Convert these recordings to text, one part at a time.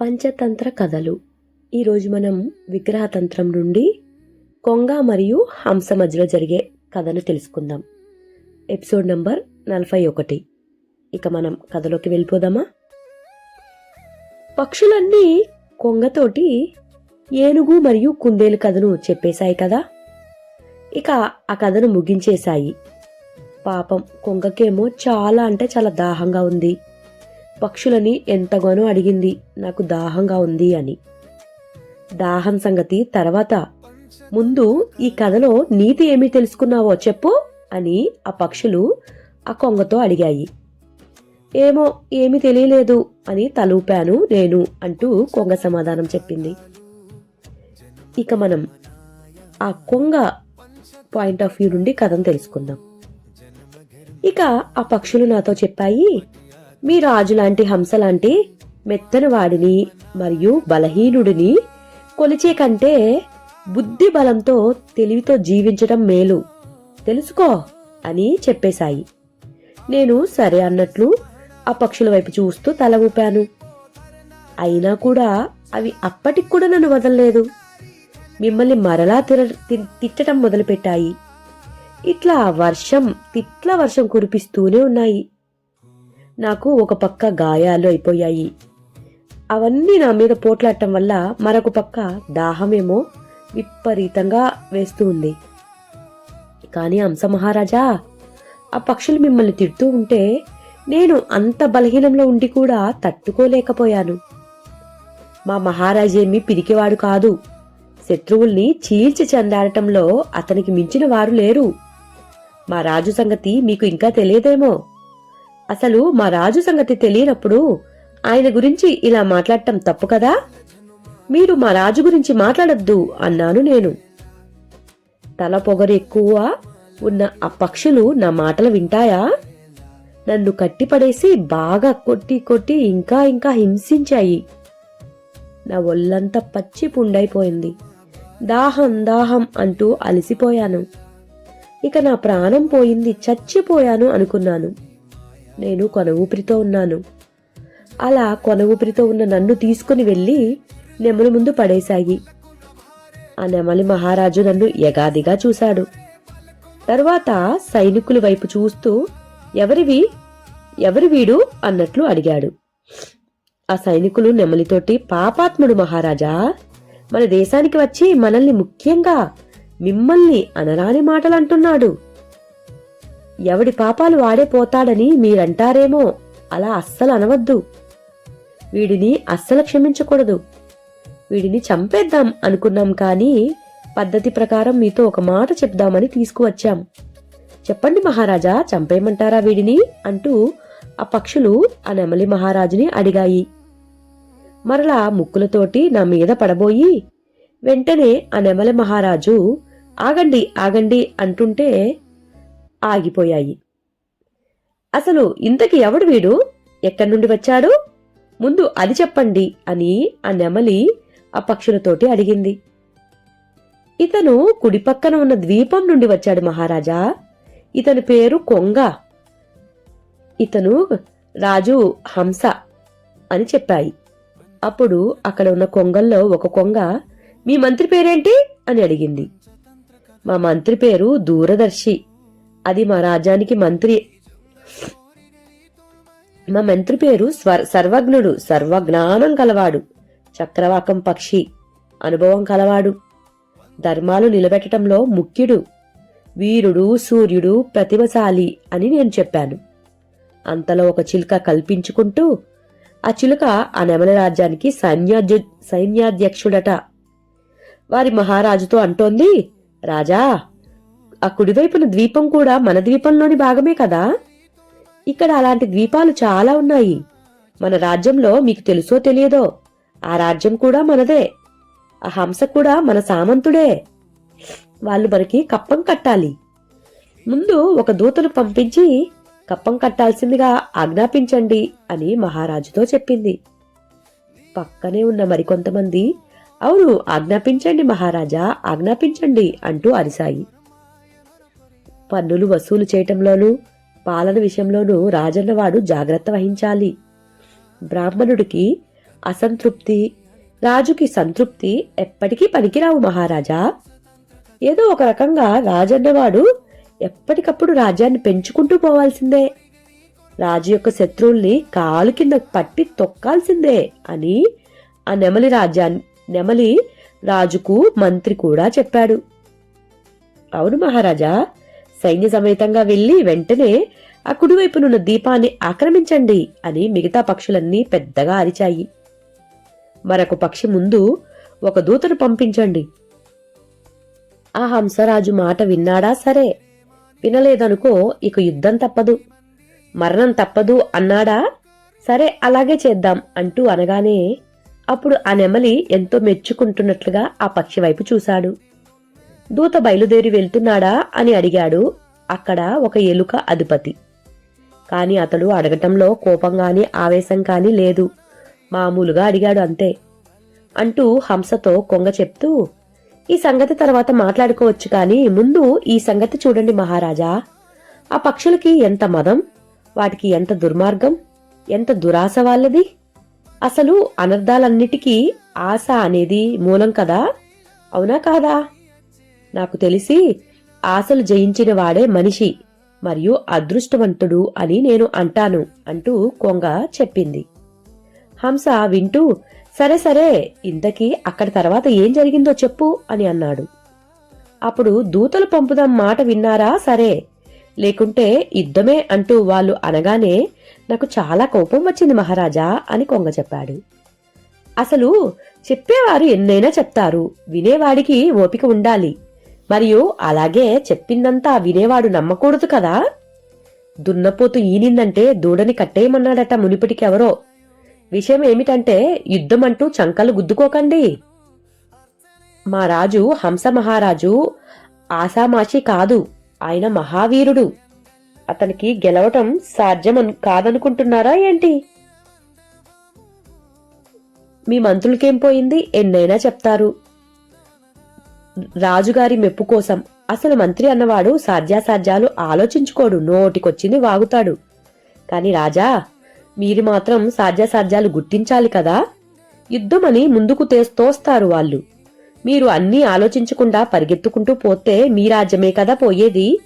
పంచతంత్ర కథలు. ఈరోజు మనం విగ్రహతంత్రం నుండి కొంగ మరియు హంస మధ్యలో జరిగే కథను తెలుసుకుందాం. ఎపిసోడ్ నంబర్ నలభై ఒకటి. ఇక మనం కథలోకి వెళ్ళిపోదామా? పక్షులన్నీ కొంగతోటి ఏనుగు మరియు కుందేలు కథను చెప్పేశాయి కదా? ఇక ఆ కథను ముగించేశాయి. పాపం కొంగకేమో చాలా అంటే చాలా దాహంగా ఉంది. పక్షులని ఎంతగానో అడిగింది. నాకు దాహంగా ఉంది అని. దాహం సంగతి తర్వాత. ముందు ఈ కథలో నీతి ఏమి తెలుసుకున్నావో చెప్పు అని ఆ పక్షులు ఆ కొంగతో అడిగాయి. ఏమో ఏమీ తెలియలేదు అని తలూపాను నేను అంటూ కొంగ సమాధానం చెప్పింది. ఇక మనం ఆ కొంగ పాయింట్ ఆఫ్ వ్యూ నుండి కథను తెలుసుకుందాం. ఇక ఆ పక్షులు నాతో చెప్పాయి మీ రాజు లాంటి హంస మెత్తని వాడిని మరియు బలహీనుడిని కొలిచే కంటే బుద్ధి బలంతో తెలివితో జీవించడం మేలు. తెలుసుకో అని చెప్పేశాయి. నేను సరే అన్నట్లు ఆ పక్షుల వైపు చూస్తూ తల ఊపాను. అయినా కూడా అవి అప్పటికి కూడా నన్ను వదలలేదు. మిమ్మల్ని మరలా తిర తి- తిట్టడం మొదలుపెట్టాయి. ఇట్లా వర్షం తిట్ల వర్షం కురిపిస్తూనే ఉన్నాయి. నాకు ఒక పక్క గాయాలు అయిపోయాయి. అవన్నీ నా మీద పోట్లాడటం వల్ల మరొక పక్క దాహమేమో విపరీతంగా వేస్తూ ఉంది. కానీ హంస మహారాజా ఆ పక్షులు మిమ్మల్ని తిడుతూ ఉంటే నేను అంత బలహీనంలో ఉండి కూడా తట్టుకోలేకపోయాను. మా మహారాజేమి పిరికివాడు కాదు. శత్రువుల్ని చీల్చి చెందాడటంలో అతనికి మించిన వారు లేరు. మా రాజు సంగతి మీకు ఇంకా తెలియదేమో. అసలు మా రాజు సంగతి తెలియనప్పుడు ఆయన గురించి ఇలా మాట్లాడటం తప్పు కదా? మీరు మా రాజు గురించి మాట్లాడొద్దు అన్నాను నేను. తల పొగరు ఎక్కువ ఉన్న ఆ పక్షులు నా మాటలు వింటాయా? నన్ను కట్టిపడేసి బాగా కొట్టి కొట్టి ఇంకా ఇంకా హింసించాయి. నా ఒళ్ళంతా పచ్చి పుండైపోయింది. దాహం దాహం అంటూ అలసిపోయాను. ఇక నా ప్రాణం పోయింది చచ్చిపోయాను అనుకున్నాను. నేను కొన ఊపిరితో ఉన్నాను. అలా కొన ఊపిరితో ఉన్న నన్ను తీసుకుని వెళ్ళి నెమలి ముందు పడేశాయి. ఆ నెమలి మహారాజు నన్ను ఎగాదిగా చూశాడు. తర్వాత సైనికుల వైపు చూస్తూ ఎవరివి? ఎవరి వీడు? అన్నట్లు అడిగాడు. ఆ సైనికులు నెమలితోటి పాపాత్ముడు మహారాజా మన దేశానికి వచ్చి మనల్ని ముఖ్యంగా మిమ్మల్ని అనరాని మాటలు అంటున్నాడు ఎవడి పాపాలు వాడే పోతాడని మీరంటారేమో అలా అస్సలు అనవద్దు. వీడిని అస్సలు క్షమించకూడదు. వీడిని చంపేద్దాం అనుకున్నాం కానీ పద్ధతి ప్రకారం మీతో ఒక మాట చెప్దామని తీసుకువచ్చాం. చెప్పండి మహారాజా చంపేయమంటారా వీడిని? అంటూ ఆ పక్షులు ఆ నెమలి మహారాజుని అడిగాయి. మరలా ముక్కులతోటి నా మీద పడబోయి వెంటనే ఆ నెమలి మహారాజు ఆగండి ఆగండి అంటుంటే ఆగిపోయాయి. అసలు ఇంతకి ఎవడు వీడు? ఎక్కడి నుండి వచ్చాడు? ముందు అది చెప్పండి అని ఆ నెమలి ఆ పక్షులతోటి అడిగింది. ఇతను కుడి పక్కన ఉన్న ద్వీపం నుండి వచ్చాడు మహారాజా. ఇతని పేరు కొంగ. ఇతను రాజు హంస అని చెప్పాయి. అప్పుడు అక్కడ ఉన్న కొంగల్లో ఒక కొంగ మీ మంత్రి పేరేంటి? అని అడిగింది. మా మంత్రి పేరు దూరదర్శి. అది మా రాజ్యానికి మంత్రి. మా మంత్రి పేరు స్వర్ సర్వజ్ఞుడు సర్వజ్ఞానం కలవాడు చక్రవాకం పక్షి అనుభవం కలవాడు. ధర్మాలు నిలబెట్టడంలో ముఖ్యుడు వీరుడు సూర్యుడు ప్రతిభశాలి అని నేను చెప్పాను. అంతలో ఒక చిలుక కల్పించుకుంటూ ఆ చిలుక ఆ నెమల రాజ్యానికి సైన్యాధ్య సైన్యాధ్యక్షుడట. వారి మహారాజుతో అంటోంది రాజా ఆ కుడివైపున ద్వీపం కూడా మన ద్వీపంలోని భాగమే కదా? ఇక్కడ అలాంటి ద్వీపాలు చాలా ఉన్నాయి. మన రాజ్యంలో మీకు తెలుసో తెలియదో ఆ రాజ్యం కూడా మనదే. ఆ హంస కూడా మన సామంతుడే. వాళ్ళు మనకి కప్పం కట్టాలి. ముందు ఒక దూతను పంపించి కప్పం కట్టాల్సిందిగా ఆజ్ఞాపించండి అని మహారాజుతో చెప్పింది. పక్కనే ఉన్న మరికొంతమంది అవును ఆజ్ఞాపించండి మహారాజా ఆజ్ఞాపించండి అంటూ అరిశాయి. పన్నులు వసూలు చేయటంలోనూ పాలన విషయంలోనూ రాజన్నవాడు జాగ్రత్త వహించాలి. బ్రాహ్మణుడికి అసంతృప్తి రాజుకి సంతృప్తి ఎప్పటికీ పనికిరావు మహారాజా. ఏదో ఒక రకంగా రాజన్నవాడు ఎప్పటికప్పుడు రాజ్యాన్ని పెంచుకుంటూ పోవాల్సిందే. రాజు యొక్క శత్రువుల్ని కాలు కింద పట్టి తొక్కాల్సిందే అని ఆ నెమలి రాజ్యాన్ని నెమలి రాజుకు మంత్రి కూడా చెప్పాడు. అవును మహారాజా సైన్య సమేతంగా వెళ్ళి వెంటనే ఆ కుడివైపునున్న దీపాన్ని ఆక్రమించండి అని మిగతా పక్షులన్నీ పెద్దగా అరిచాయి. మరొక పక్షి ముందు ఒక దూతను పంపించండి. ఆ హంసరాజు మాట విన్నాడా? సరే. వినలేదనుకో ఇక యుద్ధం తప్పదు. మరణం తప్పదు అన్నాడా? సరే అలాగే చేద్దాం అంటూ అనగానే అప్పుడు ఆ నెమలి ఎంతో మెచ్చుకుంటున్నట్లుగా ఆ పక్షి వైపు చూశాడు. దూత బయలుదేరి వెళ్తున్నాడా? అని అడిగాడు అక్కడ ఒక ఎలుక అధిపతి. కాని అతడు అడగటంలో కోపం కానీ ఆవేశం కాని లేదు. మామూలుగా అడిగాడు అంతే. అంటూ హంసతో కొంగ చెప్తూ ఈ సంగతి తర్వాత మాట్లాడుకోవచ్చు కాని ముందు ఈ సంగతి చూడండి మహారాజా. ఆ పక్షులకి ఎంత మదం వాటికి ఎంత దుర్మార్గం ఎంత దురాశ వాళ్ళది? అసలు అనర్థాలన్నిటికీ ఆశ అనేది మూలం కదా? అవునా కాదా? నాకు తెలిసి ఆశలు జయించిన వాడే మనిషి మరియు అదృష్టవంతుడు అని నేను అంటాను అంటూ కొంగ చెప్పింది. హంస వింటూ సరే సరే ఇంతకీ అక్కడ తర్వాత ఏం జరిగిందో చెప్పు అని అన్నాడు. అప్పుడు దూతలు పంపుదాం మాట విన్నారా? సరే. లేకుంటే యుద్ధమే అంటూ వాళ్ళు అనగానే నాకు చాలా కోపం వచ్చింది మహారాజా అని కొంగ చెప్పాడు. అసలు చెప్పేవారు ఎన్నైనా చెప్తారు వినేవాడికి ఓపిక ఉండాలి మరియు అలాగే చెప్పిందంతా వినేవాడు నమ్మకూడదు కదా? దున్నపోతు ఈనిందంటే దూడని కట్టేయమన్నాడట మునిపటికెవరో. విషయం ఏమిటంటే యుద్ధమంటూ చంకలు గుద్దుకోకండి. మా రాజు హంస మహారాజు ఆసామాషి కాదు ఆయన మహావీరుడు. అతనికి గెలవటం సాధ్యం కాదనుకుంటున్నారా ఏంటి? మీ మంత్రులకేం పోయింది? ఎన్నైనా చెప్తారు. రాజుగారి మెప్పు కోసం అసలు మంత్రి అన్నవాడు సాధ్యాసాధ్యాలు ఆలోచించుకోడు నోటికొచ్చింది వాగుతాడు. కాని రాజా మీరు మాత్రం సాధ్యాసాధ్యాలు గుర్తించాలి కదా? యుద్ధమని ముందుకు తెస్తోస్తారు తోస్తారు వాళ్ళు. మీరు అన్నీ ఆలోచించకుండా పరిగెత్తుకుంటూ పోతే మీ రాజ్యమే కదా పోయేది?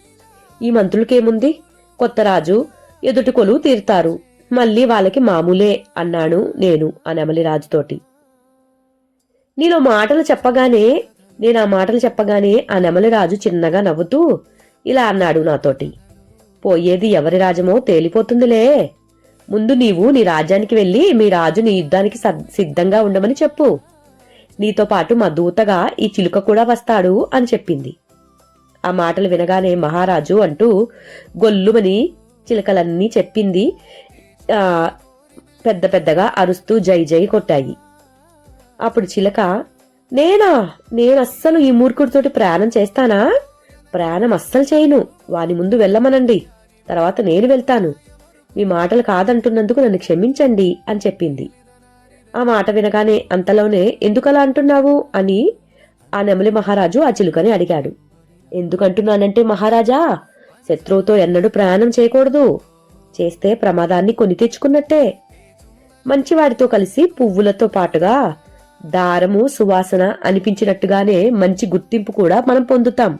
ఈ మంత్రులకేముంది? కొత్త రాజు ఎదుటి కొలువు తీరుతారు. మళ్ళీ వాళ్ళకి మామూలే అన్నాను నేను ఆ నెమలి రాజుతోటి. నీలో మాటలు చెప్పగానే నేను ఆ మాటలు చెప్పగానే ఆ నెమలి రాజు చిన్నగా నవ్వుతూ ఇలా అన్నాడు నాతోటి. పోయేది ఎవరి రాజమో తేలిపోతుందిలే. ముందు నీవు నీ రాజ్యానికి వెళ్ళి మీ రాజు నీ యుద్ధానికి సద్- సిద్ధంగా ఉండమని చెప్పు. నీతో పాటు మా దూతగా ఈ చిలుక కూడా వస్తాడు అని చెప్పింది. ఆ మాటలు వినగానే మహారాజు అంటూ గొల్లుమని చిలకలన్నీ చెప్పింది. పెద్ద పెద్దగా అరుస్తూ జై జై కొట్టాయి. అప్పుడు చిలక నేనా? నేను అస్సలు ఈ మూర్ఖుడితోటి ప్రయాణం చేస్తానా? ప్రయాణం అస్సలు చేయను. వాని ముందు వెళ్ళమనండి. తర్వాత నేను వెళ్తాను. మీ మాటలు కాదంటున్నందుకు నన్ను క్షమించండి అని చెప్పింది. ఆ మాట వినగానే అంతలోనే ఎందుకలా అంటున్నావు? అని ఆ నెమలి మహారాజు ఆ చిలుకని అడిగాడు. ఎందుకంటున్నానంటే మహారాజా శత్రువుతో ఎన్నడూ ప్రయాణం చేయకూడదు. చేస్తే ప్రమాదాన్ని కొని తెచ్చుకున్నట్టే మంచివాడితో కలిసి పువ్వులతో పాటుగా దారము సువాసన అనిపించినట్టుగానే మంచి గుర్తింపు కూడా మనం పొందుతాం.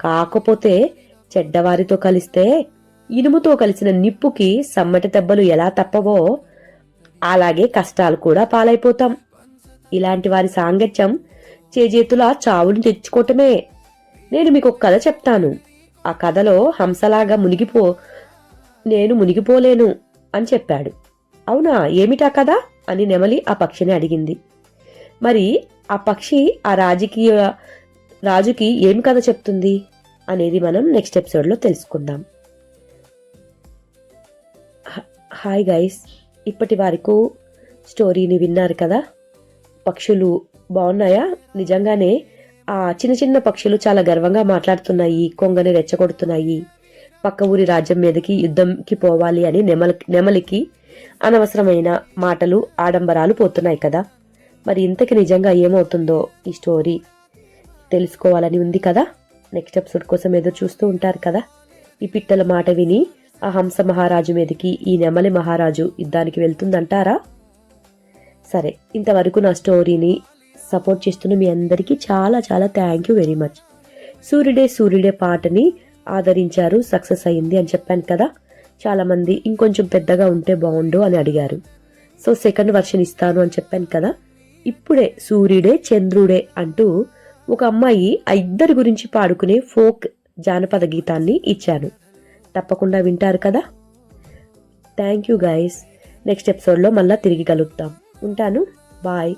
కాకపోతే చెడ్డవారితో కలిస్తే ఇనుముతో కలిసిన నిప్పుకి సమ్మటి దెబ్బలు ఎలా తప్పవో అలాగే కష్టాలు కూడా పాలైపోతాం. ఇలాంటి వారి సాంగత్యం చేజేతుల చావుని తెచ్చుకోవటమే నేను మీకు ఒక కథ చెప్తాను. ఆ కథలో హంసలాగా మునిగిపో నేను మునిగిపోలేను అని చెప్పాడు. అవునా? ఏమిటా కథ? అని నెమలి ఆ పక్షిని అడిగింది. మరి ఆ పక్షి ఆ రాజకీయ రాజుకి ఏం కథ చెప్తుంది అనేది మనం నెక్స్ట్ ఎపిసోడ్లో తెలుసుకుందాం. హ- హాయ్ గైస్ ఇప్పటి వరకు స్టోరీని విన్నారు కదా? పక్షులు బాగున్నాయా? నిజంగానే ఆ చిన్న చిన్న పక్షులు చాలా గర్వంగా మాట్లాడుతున్నాయి కొంగని రెచ్చగొడుతున్నాయి. పక్క ఊరి రాజ్యం మీదకి యుద్ధంకి పోవాలి అని నెమలి నెమలికి అనవసరమైన మాటలు ఆడంబరాలు పోతున్నాయి కదా? మరి ఇంతకి నిజంగా ఏమవుతుందో ఈ స్టోరీ తెలుసుకోవాలని ఉంది కదా? నెక్స్ట్ ఎపిసోడ్ కోసం ఎదురు చూస్తూ ఉంటారు కదా? ఈ పిట్టల మాట విని ఆ హంస మహారాజు మీదకి ఈ నెమలి మహారాజు యుద్ధానికి వెళ్తుందంటారా? సరే ఇంతవరకు నా స్టోరీని సపోర్ట్ చేస్తున్న మీ అందరికీ చాలా చాలా థ్యాంక్ యూ వెరీ మచ్ సూర్యుడే సూర్యుడే పాటని ఆదరించారు సక్సెస్ అయ్యింది అని చెప్పాను కదా? చాలామంది ఇంకొంచెం పెద్దగా ఉంటే బాగుండు అని అడిగారు. సో సెకండ్ వర్షన్ ఇస్తాను అని చెప్పాను కదా? ఇప్పుడే సూర్యుడే చంద్రుడే అంటూ ఒక అమ్మాయి ఆ ఇద్దరి గురించి పాడుకునే ఫోక్ జానపద గీతాన్ని ఇచ్చాను. తప్పకుండా వింటారు కదా? థ్యాంక్ యూ గైస్ నెక్స్ట్ ఎపిసోడ్లో మళ్ళీ తిరిగి కలుద్దాం. ఉంటాను. బాయ్